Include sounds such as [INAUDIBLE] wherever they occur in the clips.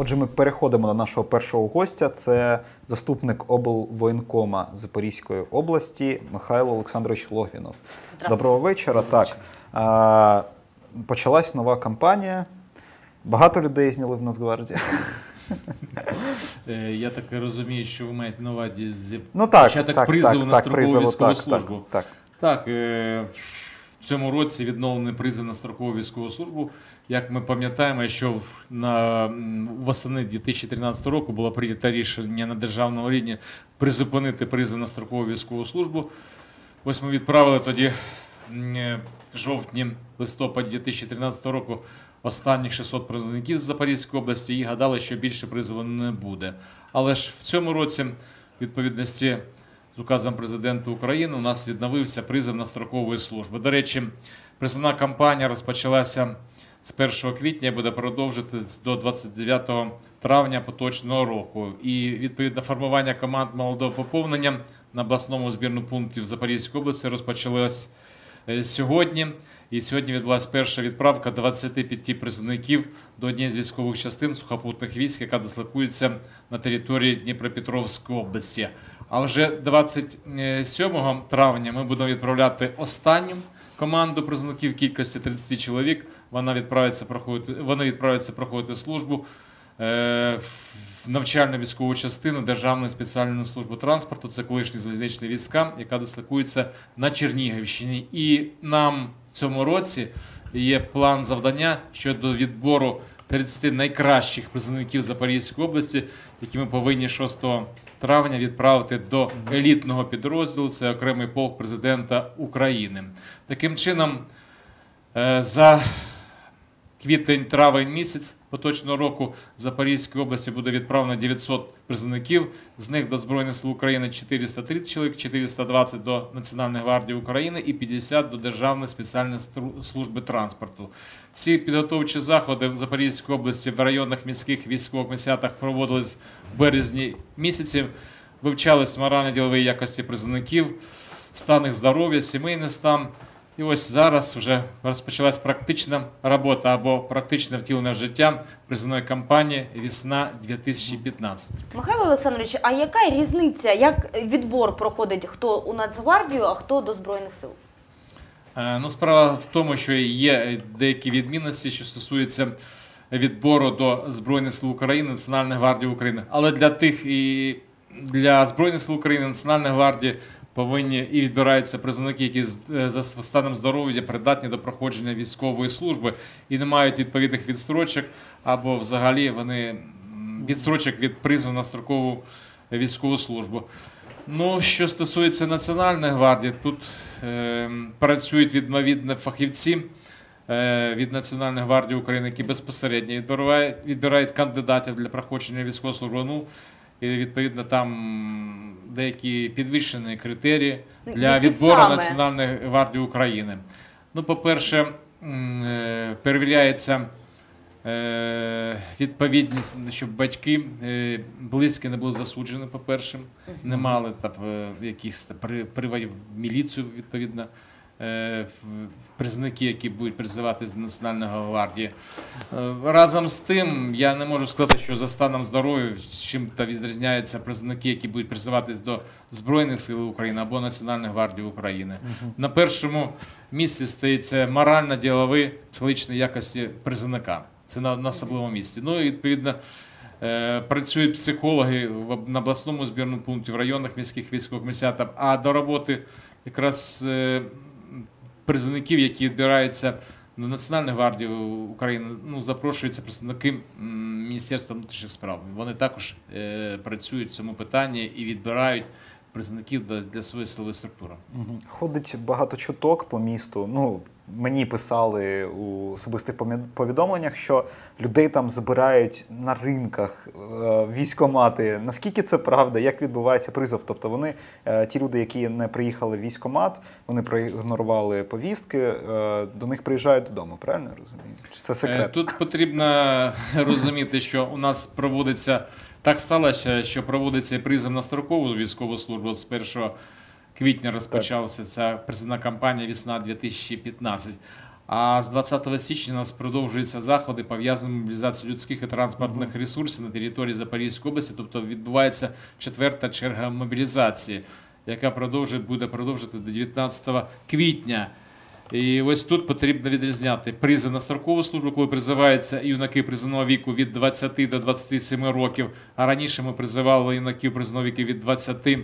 Отже, ми переходимо до нашого першого гостя. Це заступник облвоєнкома Запорізької області Михайло Олександрович Логвінов. Доброго вечора. Так а, почалась нова кампанія. Багато людей зняли в Нацгвардії. Е, Я так розумію, що ви маєте на увазі з Ну так, початок так, призову так, на так, строкову військову так, службу. Так, так. Так, е, в цьому році відновлений призов на строкову військову службу. Як ми пам'ятаємо, що на восени 2013 року було прийнято рішення на державному рівні призупинити призов на строкову військову службу. Ось ми відправили тоді е, жовтні листопаді 2013 року останніх 600 призовників з Запорізької області і гадали, що більше призову не буде. Але ж в цьому році, відповідності з указом президента України, у нас відновився призов на строкову службу. До речі, призовна кампанія розпочалася з 1 квітня буде продовжитись до 29 травня поточного року. І відповідно формування команд молодого поповнення на обласному збірному пункті в Запорізькій області розпочалось е, сьогодні. І сьогодні відбулася перша відправка 25 призовників до однієї з військових частин сухопутних військ, яка дислокується на території Дніпропетровської області. А вже 27 травня ми будемо відправляти останню команду призовників кількості 30 чоловік. Вона відправиться проходити, вони відправляться проходити службу е, в навчальну військову частину Державної спеціальної служби транспорту. Це колишні залізничні війська, яка дислокується на Чернігівщині. І нам в цьому році є план завдання щодо відбору 30 найкращих призовників Запорізької області, які ми повинні 6 травня відправити до елітного підрозділу. Це окремий полк президента України. Таким чином, е, за квітень-травень місяць поточного року Запорізькій області буде відправлено 900 призовників. З них до Збройних сил України 430 чоловік, 420 до Національної гвардії України і 50 до Державної спеціальної служби транспорту. Всі підготовчі заходи в Запорізькій області в районних міських військових комісіатах проводились в березні місяці. Вивчались морально-ділові якості призовників, стан їх здоров'я, сімейний стан. І ось зараз вже розпочалась практична робота або практичне втілення в життя призовної кампанії Весна 2015. Михайло Олександрович, а яка різниця, як відбор проходить хто у Нацгвардію, а хто до Збройних сил? Е, Ну, справа в тому, що є деякі відмінності, що стосуються відбору до Збройних сил України, Національної гвардії України. Але для тих і для Збройних сил України, Національної гвардії повинні і відбираються призовники, які е, за станом здоров'я придатні до проходження військової служби і не мають відповідних відстрочок, або взагалі вони відстрочок від призову на строкову військову службу. Ну, що стосується Національної гвардії, тут е, працюють відповідно фахівці е, від Національної гвардії України, які безпосередньо відбирають, відбирають кандидатів для проходження військової служби. Ну, і відповідно там деякі підвищені критерії для Які відбору саме? Національної гвардії України. Ну, по-перше, е, перевіряється е, відповідність, щоб батьки е, близькі не були засуджені, по-перше, не мали там якихось приводів в міліцію, відповідно. Е, Призовники, які будуть призивати з Національної гвардії. Е, Разом з тим, я не можу сказати, що за станом здоров'я чим-то відрізняються призовники, які будуть призиватись до Збройних сил України або Національної гвардії України. На першому місці стоїться морально-ділові психологічні якості призовника. Це на, на особливому місці. Ну і відповідно. е, Працюють психологи на обласному збірному пункті, в районних міських військових комісіатах, а до роботи якраз призовників, які відбираються на Національну гвардію України, ну, запрошуються представники Міністерства внутрішніх справ. Вони також е, працюють в цьому питанні і відбирають призовників для, своєї силової структури. Ходить багато чуток по місту. Ну, мені писали у особистих повідомленнях, що людей там забирають на ринках е, військомати. Наскільки це правда? Як відбувається призов? Тобто вони, е, ті люди, які не приїхали в військомат, вони проігнорували повістки, е, до них приїжджають додому. Правильно розумію? Чи це секрет? Тут потрібно [LAUGHS] розуміти, що у нас проводиться так сталося, що проводиться призов на строкову військову службу з 1 квітня розпочалася ця призовна кампанія Весна 2015. А з 20 січня у нас продовжуються заходи, пов'язані з мобілізацією людських і транспортних ресурсів на території Запорізької області. Тобто відбувається четверта черга мобілізації, яка продовжує, буде продовжити до 19 квітня. І ось тут потрібно відрізняти призов на строкову службу, коли призиваються юнаки призовного віку від 20 до 27 років. А раніше ми призивали юнаків призовного віку від 20 е,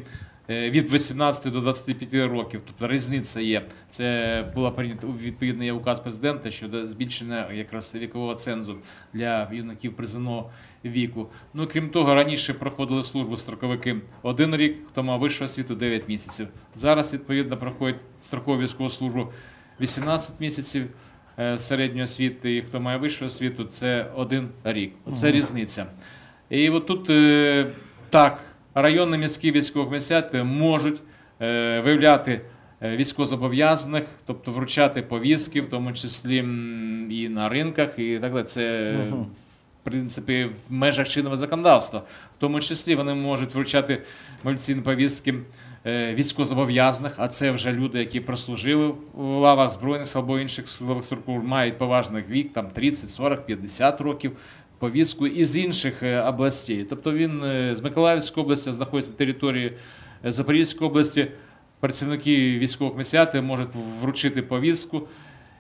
від 18 до 25 років. Тобто різниця є. Це була прийнята відповідний указ президента щодо збільшення якраз вікового цензу для юнаків призовного віку. Ну крім того, раніше проходили службу строковики один рік, хто мав вищу освіту 9 місяців. Зараз відповідно проходять строкову військову службу 18 місяців е, середньої освіти, і хто має вищу освіту, це один рік. Оце різниця. І от тут е, так, районні міські військові комісіати можуть е, виявляти е, військовозобов'язаних, тобто вручати повістки, в тому числі і на ринках, і так далі. Це в принципі в межах чинного законодавства. В тому числі вони можуть вручати мобілізаційні повістки е, військовозобов'язаних, а це вже люди, які прослужили в лавах збройних або інших силових структур, мають поважний вік, там 30, 40, 50 років. Повістку із інших е, областей. Тобто він е, з Миколаївської області знаходиться на території е, Запорізької області. Працівники військових комісіати можуть вручити повістку,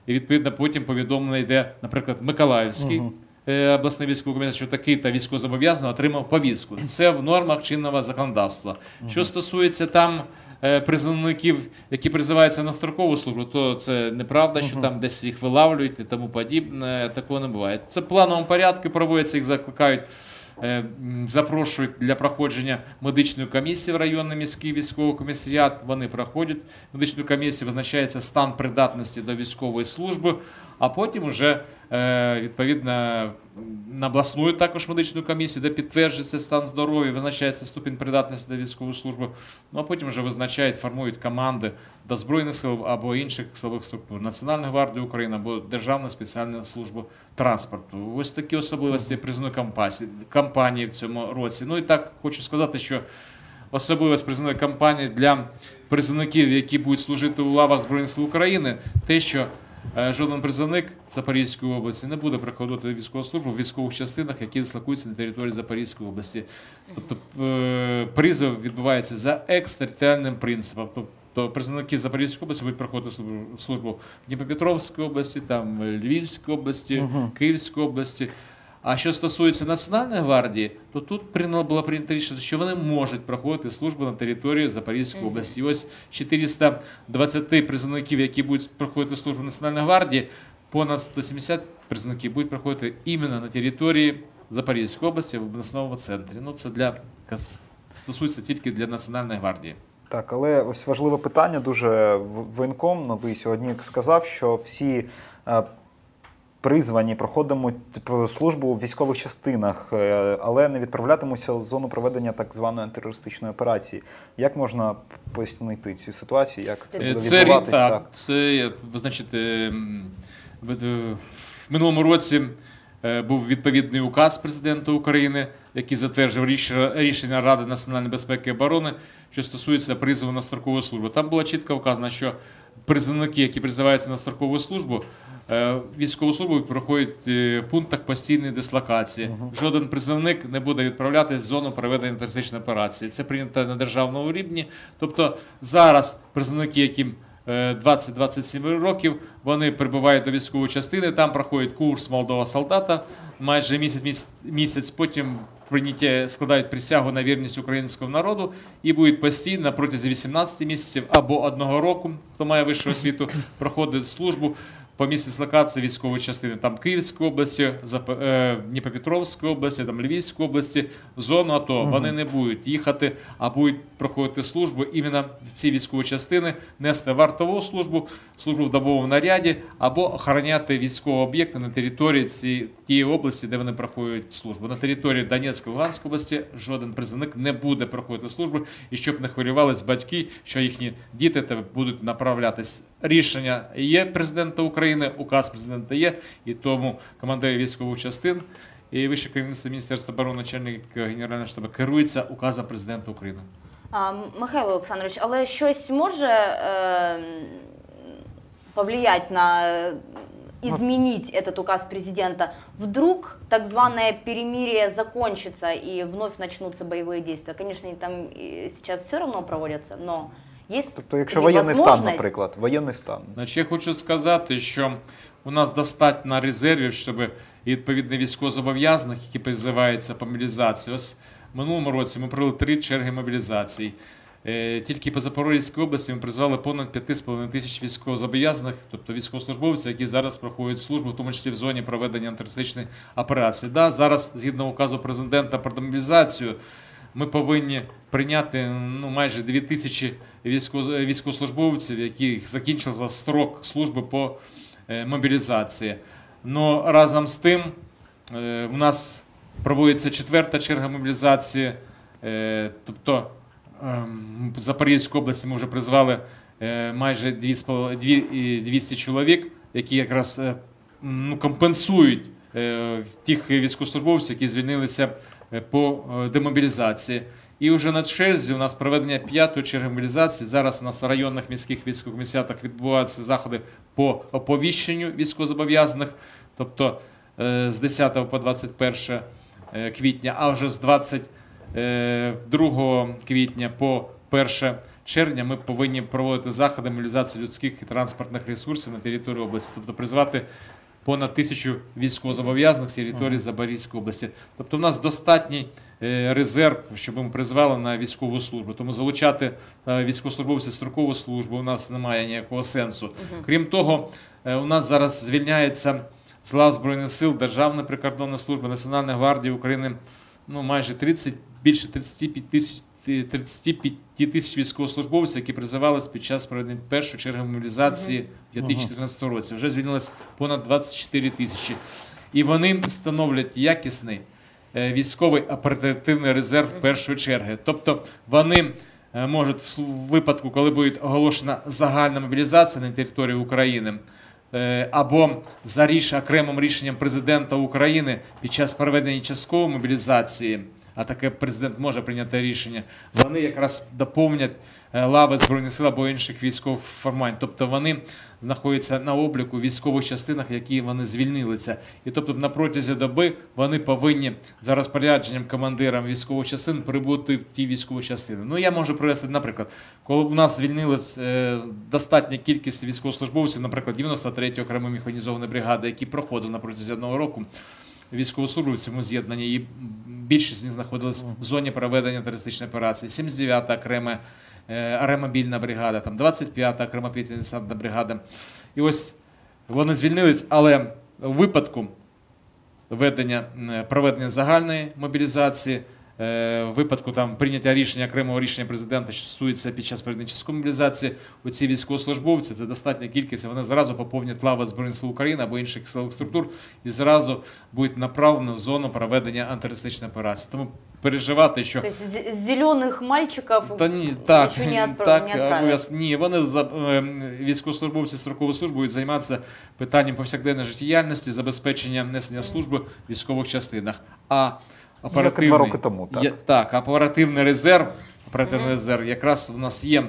і відповідно потім повідомлення йде, наприклад, Миколаївський е, обласний військовий що такий та військовозобов'язаний отримав повістку. Це в нормах чинного законодавства. Що стосується там призовників, які призиваються на строкову службу, то це неправда, що там десь їх вилавлюють і тому подібне. Такого не буває. Це в плановому порядку проводиться, їх закликають. е, Запрошують для проходження медичної комісії в районний міський військовий комісаріат. Вони проходять медичну комісію, визначається стан придатності до військової служби, а потім уже е, відповідно на обласну також медичну комісію, де підтверджується стан здоров'я, визначається ступінь придатності до військової служби. Ну а потім вже визначають, формують команди до Збройних сил або інших силових структур Національної гвардії України або Державної спеціальної служби транспорту. Ось такі особливості призовної кампанії, в цьому році. Ну і так хочу сказати, що особливість призовної кампанії для призовників, які будуть служити у лавах Збройних сил України, те, що жоден призовник Запорізької області не буде проходити військову службу в військових частинах, які дислокуються на території Запорізької області. Тобто е, призов відбувається за екстериторіальним принципом. Тобто призовники Запорізької області будуть проходити службу, в Дніпропетровській області, там Львівській області, Мгм. Київської області. А що стосується Національної гвардії, то тут було прийнято рішення, що вони можуть проходити службу на території Запорізької області. І ось 420 призовників, які будуть проходити службу Національної гвардії, понад 170 призовників будуть проходити іменно на території Запорізької області в обласному центрі. Ну це для стосується тільки для Національної гвардії. Так, але ось важливе питання дуже В- воєнком новий сьогодні сказав, що всі е, призвані проходитимуть типу, службу в військових частинах, е, але не відправлятимуться в зону проведення так званої антитерористичної операції. Як можна пояснити цю ситуацію? Як це буде Це, відбуватись? так, Так. це значить, е, в минулому році е, був відповідний указ президента України, який затверджував рішення Ради національної безпеки і оборони, що стосується призову на строкову службу. Там було чітко вказано, що призовники, які призиваються на строкову службу, е, військову службу проходять е, в пунктах постійної дислокації. Жоден призовник не буде відправлятися в зону проведення терористичної операції. Це прийнято на державному рівні. Тобто зараз призовники, яким е, 20-27 років, вони прибувають до військової частини, там проходять курс молодого солдата майже місяць, місяць потім прийняття складають присягу на вірність українському народу і будуть постійно протягом протязі 18 місяців або одного року, хто має вищу освіту, проходить службу по місці дислокації військової частини там Київської області, е, Дніпропетровської області, там Львівської області, зону АТО. Мгм. Вони не будуть їхати, а будуть проходити службу іменно в ці військові частини, нести вартову службу, службу в добовому наряді або охороняти військові об'єкти на території ці, тієї області, де вони проходять службу. На території Донецької Луганської області жоден призовник не буде проходити службу, і щоб не хвилювались батьки, що їхні діти будуть направлятись Рішення є президента України, указ президента є, і тому командири військових частин і вище керівництво Міністерства оборони, начальник Генерального штабу керується указом президента України. А, Михайло Олександрович, але щось може е, повлиять на э, изменить этот указ президента. Вдруг так званое перемирие закончится и вновь начнутся боевые действия. Конечно, они там и сейчас все равно проводятся, но есть Тобто, якщо воєнний стан, наприклад, воєнний стан. Значить, я хочу сказати, що у нас достатньо резервів, щоб і відповідно військовозобов'язаних, які призиваються по мобілізації. Ось в минулому році ми провели три черги мобілізації. Е, Тільки по Запорізькій області ми призвали понад 5,5 тисяч військовозобов'язаних, тобто військовослужбовців, які зараз проходять службу, в тому числі в зоні проведення антитерористичної операції. Да, зараз, згідно указу президента про мобілізацію, ми повинні прийняти ну, майже 2 тисячі військовослужбовців, яких закінчився строк служби по е, мобілізації. Но разом з тим е, у нас проводиться четверта черга мобілізації. Е, Тобто ем, в Запорізькій області ми вже призвали е, майже дві- і 200 чоловік, які якраз е, ну, компенсують е, тих військовослужбовців, які звільнилися е, по е, демобілізації. І вже на черзі у нас проведення п'ятої черги мобілізації. Зараз у нас в районних міських військових комісіатах відбуваються заходи по оповіщенню військовозобов'язаних, тобто е, з 10 по 21 е, квітня, а вже з 22 квітня по 1 червня ми повинні проводити заходи мобілізації людських і транспортних ресурсів на території області, тобто призвати понад тисячу військовозобов'язаних з території Запорізької області. Тобто, у нас достатній е, резерв, щоб ми призвали на військову службу. Тому залучати е, військовослужбовців строкову службу у нас немає ніякого сенсу. Крім того, е, у нас зараз звільняється з лав Збройних сил Державна прикордонна служба Національної гвардії України ну, майже 30, більше 35 тисяч 35 тисяч військовослужбовців, які призивались під час проведення першої черги мобілізації в 2014 році. Вже звільнилось понад 24 тисячі. І вони становлять якісний е, військовий оперативний резерв першої черги. Тобто вони е, можуть в випадку, коли буде оголошена загальна мобілізація на території України. е, Або за ріш окремим рішенням президента України під час проведення часткової мобілізації, а таке президент може прийняти рішення, вони якраз доповнять е, лави Збройних сил або інших військових формувань. Тобто вони знаходяться на обліку в військових частинах, які вони звільнилися. І тобто на протязі доби вони повинні за розпорядженням командирам військових частин прибути в ті військові частини. Ну я можу привести, наприклад, коли у нас звільнилась е, достатня кількість військовослужбовців, наприклад, 93-ї окремої механізованої бригади, які проходили на протязі одного року військову службу в цьому з'єднанні, і більшість з них знаходилась в зоні проведення терористичної операції. 79-та окрема е, аеромобільна бригада, там 25-та окрема п'ятидесятна бригада. І ось вони звільнились, але в випадку ведення, проведення загальної мобілізації, випадку там прийняття рішення окремого рішення президента, що стосується під час часткової мобілізації, оці військовослужбовці, це достатня кількість, вони зразу поповнять лави Збройних сил України або інших силових структур і зразу будуть направлені в зону проведення антитерористичної операції. Тому переживати, що То есть з- зеленых мальчиков та ні, так, еще не, [LAUGHS] так, не обов'яз- Ні, вони за е, військовослужбовці строкової служби будуть займатися питанням повсякденної життєдіяльності, забезпечення несення служби в військових частинах. А оперативний, два роки тому, так. Є, так, оперативний резерв, оперативний резерв якраз у нас є.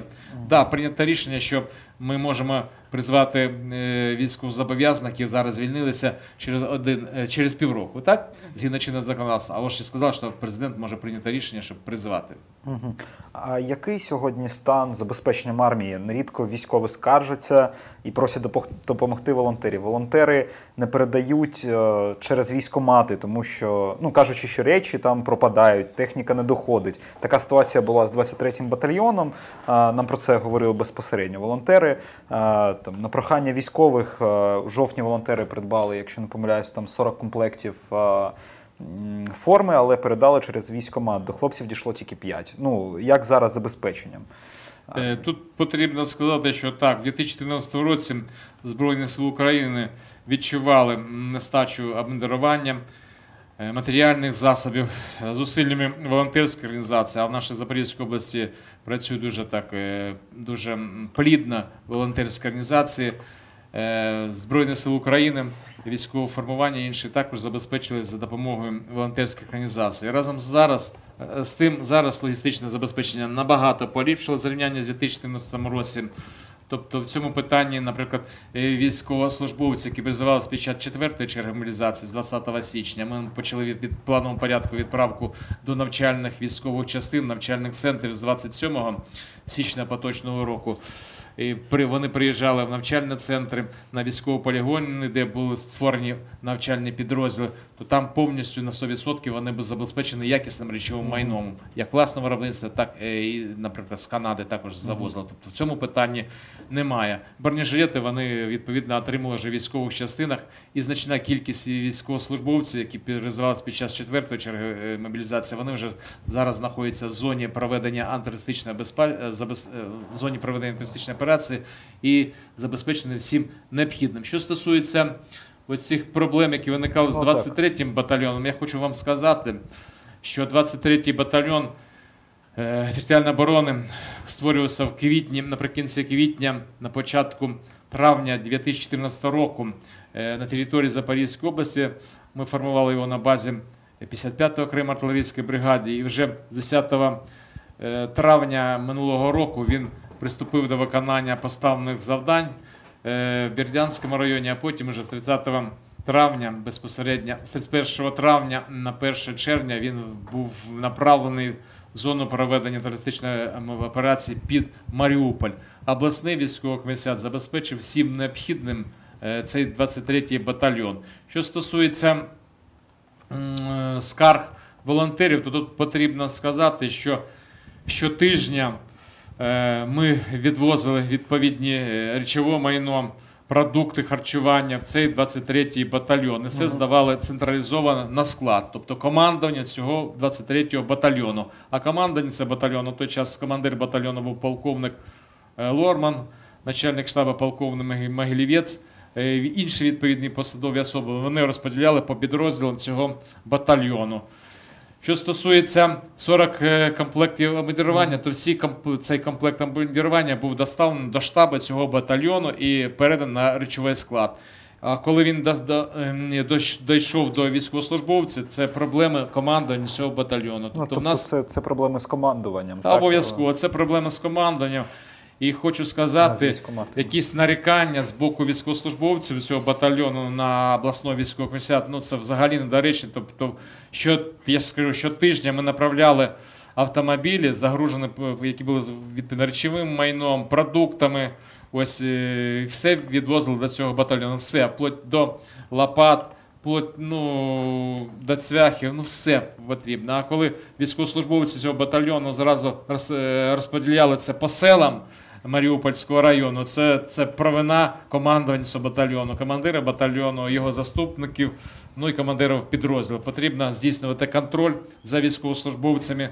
Да, прийнято рішення, що ми можемо призвати е, військовозобов'язаних, які зараз звільнилися через один е, через півроку, так? Згідно чинного законодавства. А ось ще сказав, що президент може прийняти рішення, щоб призвати. Мгм. А який сьогодні стан забезпеченням армії? Нерідко військові скаржаться і просять допомогти волонтерів. Волонтери не передають е, через військомати, тому що, ну кажучи, що речі там пропадають, техніка не доходить. Така ситуація була з 23-м батальйоном. Нам про це говорили безпосередньо волонтери. Там на прохання військових е, у жовтні волонтери придбали, якщо не помиляюсь, там 40 комплектів. е, форми, але передали через військомат. До хлопців дійшло тільки 5. Ну, як зараз забезпеченням? Е, Тут потрібно сказати, що так, в 2014 році Збройні Сили України відчували нестачу обмундирування, е, матеріальних засобів, е, зусиллями волонтерської організації, а в нашій Запорізькій області працює дуже так е, дуже плідна волонтерська організація. Е, Збройні Сили України, військове формування і інші також забезпечили за допомогою волонтерських організацій. Разом з зараз е, з тим зараз логістичне забезпечення набагато поліпшило зрівняння з 2014 році. Тобто в цьому питанні, наприклад, е, військовослужбовці, які призивалися під час четвертої черги мобілізації з 20 січня, ми почали від, від плановому порядку відправку до навчальних військових частин, навчальних центрів з 27 січня поточного року. І вони приїжджали в навчальні центри на військові полігони, де були створені навчальні підрозділи, то там повністю на 100% вони були забезпечені якісним речовим майном, як власне виробництво, так і, наприклад, з Канади також завозили. Тобто в цьому питанні немає. Бронежилети вони відповідно отримали вже в військових частинах, і значна кількість військовослужбовців, які перезивалися під час четвертої черги е, мобілізації, вони вже зараз знаходяться в зоні проведення антитерористичної безпеки, в зоні проведення антитерористичної операції і забезпечені всім необхідним. Що стосується ось цих проблем, які виникали з Ну, так. 23-м батальйоном, я хочу вам сказати, що 23-й батальйон е, територіальної оборони створювався в квітні, наприкінці квітня, на початку травня 2014 року е, на території Запорізької області. Ми формували його на базі 55-ї окремої артилерійської бригади. І вже з 10 е, травня минулого року він приступив до виконання поставлених завдань в Бердянському районі, а потім уже з 30 травня безпосередньо з 31 травня на 1 червня він був направлений в зону проведення терористичної ем, операції під Маріуполь. Обласний військовий комісаріат забезпечив всім необхідним е, цей 23-й батальйон. Що стосується е, скарг волонтерів, то тут потрібно сказати, що щотижня е, ми відвозили відповідні е, речове майно, продукти харчування в цей 23-й батальйон. І все здавали централізовано на склад, тобто командування цього 23-го батальйону. А командування цього батальйону, той час командир батальйону був полковник е, Лорман, начальник штабу полковник е, інші відповідні посадові особи. Вони розподіляли по підрозділам цього батальйону. Що стосується 40 е, комплектів обмундирування, то всі цей комплект обмундирування був доставлений до штабу цього батальйону і переданий на речовий склад. А коли він до- до- е, дійшов до військовослужбовців, це проблеми командування цього батальйону. Ну, Тобто тобто в нас це, це проблеми з командуванням. обов'язково це проблема з командуванням. І хочу сказати, якісь нарікання з боку військовослужбовців цього батальйону на обласний військовий комісаріат, ну це взагалі недоречно. Тобто, що я скажу, щотижня ми направляли автомобілі, загружені, п- які були відповідно речовим майном, продуктами. Ось е, все відвозили до цього батальйону. Все, вплоть до лопат, вплоть ну, до цвяхів, ну все потрібно. А коли військовослужбовці цього батальйону зразу е, розподіляли це по селам, Маріупольського району. Це, це провина командування батальйону, командира батальйону, його заступників, ну і командирів підрозділу. Потрібно здійснювати контроль за військовослужбовцями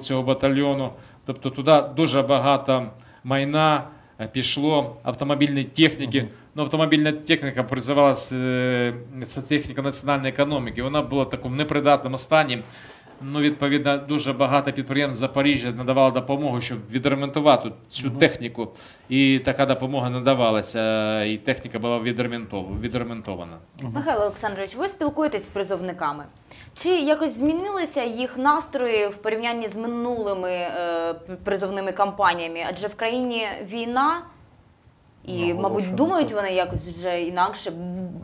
цього батальйону. Тобто туди дуже багато майна е, пішло, автомобільної техніки. Ну, автомобільна техніка призивалася, е, це техніка національної економіки. Вона була в такому непридатному стані. Ну, відповідно, дуже багато підприємств Запоріжжя надавало допомогу, щоб відремонтувати цю техніку. І така допомога надавалася, і техніка була відремонтов- відремонтована. Михайло Олександрович, ви спілкуєтесь з призовниками. Чи якось змінилися їх настрої в порівнянні з минулими е, призовними кампаніями? Адже в країні війна, і, мабуть, думають вони якось вже інакше,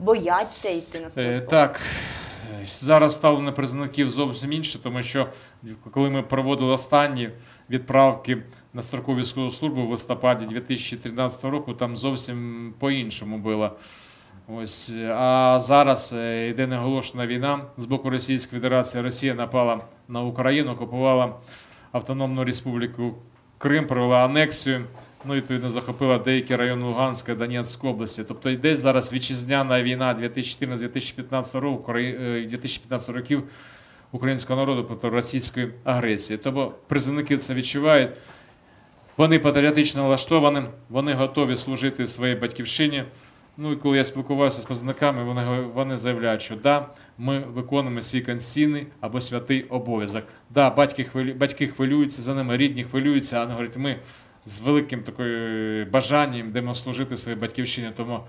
бояться йти на службу. Е, Так, зараз ставлення призовників зовсім інше, тому що коли ми проводили останні відправки на строкову військову службу в листопаді 2013 року, там зовсім по-іншому було. Ось, а зараз е, йде неголошена війна з боку Російської Федерації. Росія напала на Україну, окупувала Автономну Республіку Крим, провела анексію. Ну, відповідно, захопила деякі райони Луганської Донецької області. Тобто йде зараз вітчизняна війна 2014-2015 року, е, 2015 років українського народу проти російської агресії. Тому призовники це відчувають. Вони патріотично налаштовані, вони готові служити своїй батьківщині. Ну і коли я спілкувався з призовниками, вони, вони заявляють, що да, ми виконуємо свій конституційний або святий обов'язок. Да, батьки, хвилю, батьки хвилюються за ними, рідні хвилюються, а вони говорять, ми з великим такою бажанням йдемо служити своїй батьківщині. Тому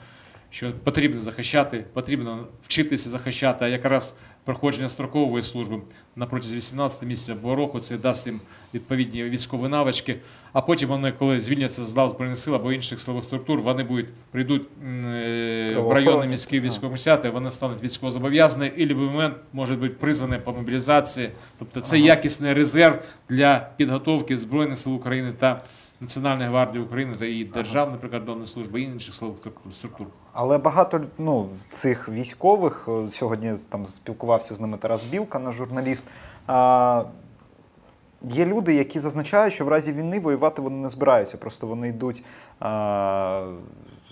що потрібно захищати, потрібно вчитися захищати, а якраз проходження строкової служби на протязі 18 місяців або року це дасть їм відповідні військові навички. А потім вони, коли звільняться з лав збройних сил або інших силових структур, вони будуть прийдуть е, в районні міські військові комісіати, вони стануть військовозобов'язані і в будь-який момент можуть бути призвані по мобілізації. Тобто це Ага. якісний резерв для підготовки Збройних сил України та Національної гвардії України та і Державної прикордонної служби і інших структур-. Але багато ну, цих військових сьогодні там спілкувався з ними Тарас Білка, наш журналіст. А, є люди, які зазначають, що в разі війни воювати вони не збираються. Просто вони йдуть, а,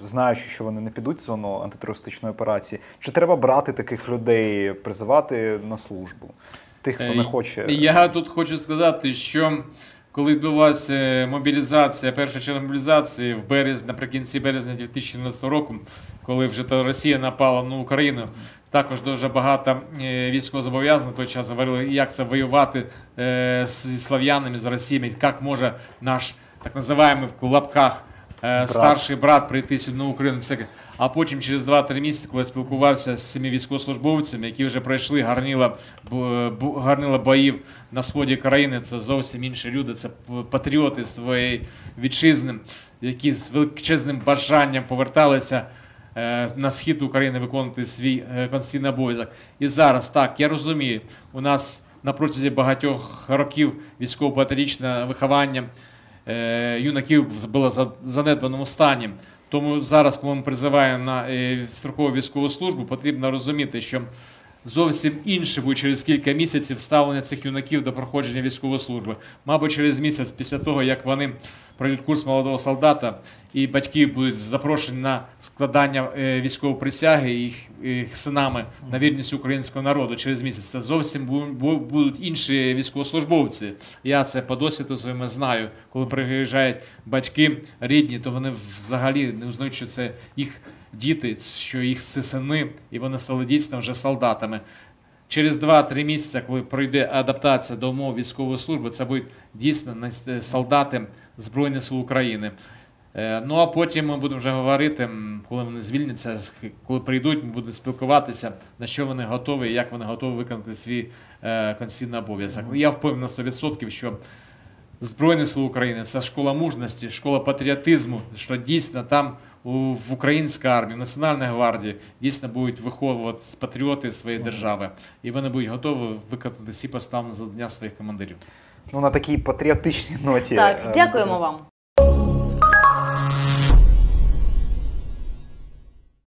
знаючи, що вони не підуть в зону антитерористичної операції. Чи треба брати таких людей, призивати на службу? Тих, хто не Е, хоче. Я тут хочу сказати, що коли відбулася мобілізація, перша черга мобілізації в березні, наприкінці березня 2014 року, коли вже та Росія напала на Україну, також дуже багато е, військовозобов'язаних той час говорили, як це воювати е, з слав'янами, з Росіями, як може наш так називаємо в лапках е, старший брат прийти сюди на Україну. А потім через 2-3 місяці, коли спілкувався з цими військовослужбовцями, які вже пройшли гарнила, гарнила боїв на сході країни, це зовсім інші люди, це патріоти своєї вітчизни, які з величезним бажанням поверталися е, на схід України виконувати свій е, конституційний обов'язок. І зараз так, я розумію, у нас на протязі багатьох років військово-патріотичне виховання е, юнаків було за занедбаному стані. Тому зараз, коли ми призиваємо на е, строкову військову службу, потрібно розуміти, що зовсім інше буде через кілька місяців ставлення цих юнаків до проходження військової служби. Мабуть, через місяць після того, як вони пройдуть курс молодого солдата, і батьки будуть запрошені на складання е, військової присяги їх, їх синами на вірність українського народу через місяць. Це зовсім бу- бу- будуть інші військовослужбовці. Я це по досвіду своєму знаю. Коли приїжджають батьки рідні, то вони взагалі не узнають, що це їх діти, що їх сини, і вони стали дійсно вже солдатами. Через 2-3 місяці, коли пройде адаптація до умов військової служби, це будуть дійсно солдати Збройних сил України. Е, Ну а потім ми будемо вже говорити, коли вони звільняться, коли прийдуть, ми будемо спілкуватися, на що вони готові, і як вони готові виконати свій е, конституційний обов'язок. Я впевнений на 100%, що Збройні Сили України це школа мужності, школа патріотизму, що дійсно там в українській армії, в Національній гвардії дійсно будуть виховувати патріоти своєї держави, і вони будуть готові виконати всі поставлені завдання своїх командирів. Ну, на такій патріотичній ноті. Так, е, дякуємо вам.